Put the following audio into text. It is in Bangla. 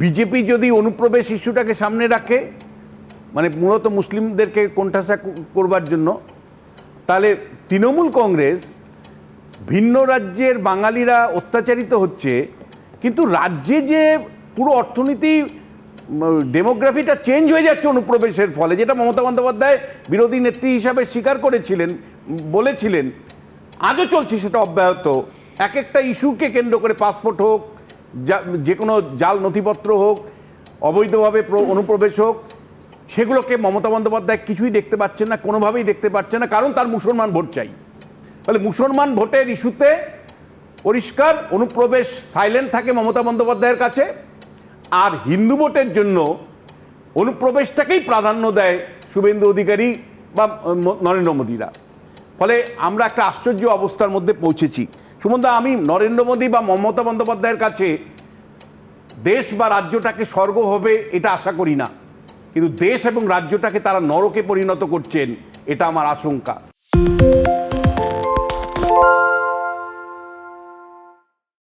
বিজেপি যদি অনুপ্রবেশ ইস্যুটাকে সামনে রাখে মানে মূলত মুসলিমদেরকে কোণঠাসা করবার জন্য, তাহলে তৃণমূল কংগ্রেস ভিন্ন রাজ্যের বাঙালিরা অত্যাচারিত হচ্ছে, কিন্তু রাজ্যে যে পুরো অর্থনীতি ডেমোগ্রাফিটা চেঞ্জ হয়ে যাচ্ছে অনুপ্রবেশের ফলে, যেটা মমতা বন্দ্যোপাধ্যায় বিরোধী নেত্রী হিসাবে স্বীকার করেছিলেন, বলেছিলেন, আজও চলছে সেটা অব্যাহত। এক একটা ইস্যুকে কেন্দ্র করে পাসপোর্ট হোক যা- কোনো জাল নথিপত্র হোক, অবৈধভাবে অনুপ্রবেশ হোক, সেগুলোকে মমতা বন্দ্যোপাধ্যায় কিছুই দেখতে পাচ্ছেন না, কোনোভাবেই দেখতে পাচ্ছেন না, কারণ তার মুসলমান ভোট চাই। ফলে মুসলমান ভোটের ইস্যুতে পরিষ্কার অনুপ্রবেশ সাইলেন্ট থাকে মমতা বন্দ্যোপাধ্যায়ের কাছে, আর হিন্দু ভোটের জন্য অনুপ্রবেশটাকেই প্রাধান্য দেয় শুভেন্দু অধিকারী বা নরেন্দ্র মোদীরা। ফলে আমরা একটা আশ্চর্য অবস্থার মধ্যে পৌঁছেছি। সুমন্দা, আমি নরেন্দ্র মোদী বা মমতা বন্দ্যোপাধ্যায়ের কাছে দেশ বা রাজ্যটাকে স্বর্গ হবে, এটা আশা করি না। কিন্তু দেশ এবং রাজ্যটাকে তারা নরকে পরিণত করছেন, এটা আমার আশঙ্কা।